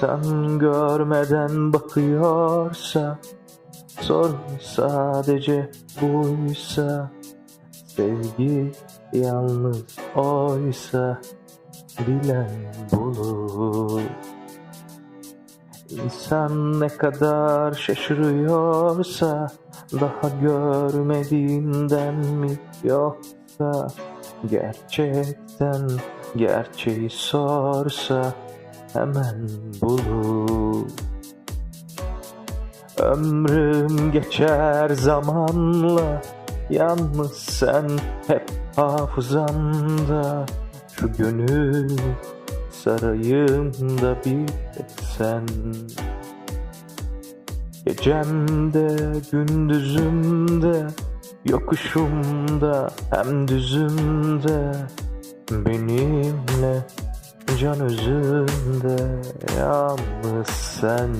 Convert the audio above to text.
Sen görmeden bakıyorsa Sorun sadece buysa Sevgi yalnız oysa Bilen bulur. İnsan ne kadar şaşırıyorsa Daha görmediğinden mi yoksa Gerçekten gerçeği sorsa Hemen bulur Ömrüm geçer zamanla Yalnız sen hep hafızamda Şu gönül sarayımda bir tek sen. Gecemde gündüzümde Yokuşumda hem düzümde. Benimle can özünde Yalnız sen